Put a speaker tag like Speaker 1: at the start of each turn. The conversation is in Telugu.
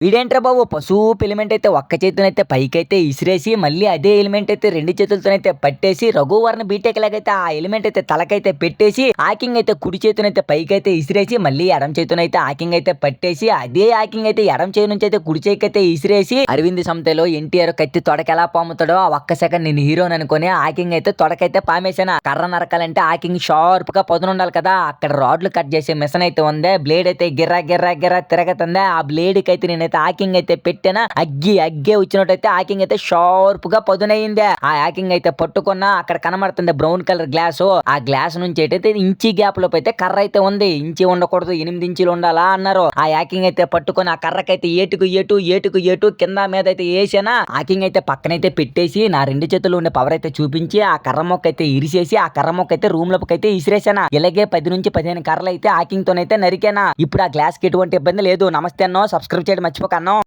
Speaker 1: వీడేంట్రా బాబు? పశువు ఎలిమెంట్ అయితే ఒక్క చేతినైతే పైకైతే ఇసిరేసి మళ్ళీ అదే ఎలిమెంట్ అయితే రెండు చేతులతోనైతే పట్టేసి రఘువర్ణ బీటెక్ లాగైతే ఆ ఎలిమెంట్ అయితే తలకైతే పెట్టేసి ఆకింగ్ అయితే కుడి చేతునైతే పైకైతే ఇసిరేసి మళ్ళీ ఎడం చేతునైతే ఆకింగ్ అయితే పట్టేసి అదే ఆకింగ్ అయితే ఎడం చేయి నుంచి అయితే కుడి చేయికైతే ఇసిరేసి అరవింద్ సంతలో ఎన్టీఆర్ కత్తి తొడక ఎలా పాముతాడో ఆ ఒక్క సెకండ్ నేను హీరోని అనుకుని ఆకింగ్ అయితే తొడకైతే పామేసాను కర్ర నరకాలంటే ఆకింగ్ షార్ప్గా పదునుండాలి కదా అక్కడ రాడ్లు కట్ చేసే మిషన్ అయితే ఉందే బ్లేడ్ అయితే గిర్రా గిర్రా గిర్రా తిరగతుందే ఆ బ్లేడ్కి అయితే అయితే ఆకింగ్ అయితే పెట్టానా అగ్గి అగ్గే వచ్చినట్టయితే హాకింగ్ అయితే షార్ప్గా పదునైంది. ఆ హాకింగ్ అయితే పట్టుకున్నా అక్కడ కనబడుతుంది బ్రౌన్ కలర్ గ్లాస్ ఆ గ్లాస్ నుంచి అయితే ఇంచి గ్యాప్ లోపు అయితే కర్ర అయితే ఉంది. ఇంచి ఉండకూడదు ఎనిమిది ఇంచులు ఉండాలా అన్నారు. ఆ యాకింగ్ అయితే పట్టుకొని ఆ కర్రకైతే ఏటుకు ఏటు ఏటుకు ఏటు కింద మీద అయితే వేసానా హాకింగ్ అయితే పక్కనైతే పెట్టేసి నా రెండు చేతులు ఉండే పవర్ అయితే చూపించి ఆ కర్ర మొక్క అయితే ఇరిసేసి ఆ కర్ర మొక్క అయితే రూమ్లోకి అయితే ఇసిరేసానా. ఇలాగే పది నుంచి పదిహేను కర్రలు అయితే హాకింగ్ తోనైతే నరికానా. ఇప్పుడు ఆ గ్లాస్కి ఎటువంటి ఇబ్బంది లేదు. నమస్తే అన్నో సబ్స్క్రైబ్ చేయడం época no,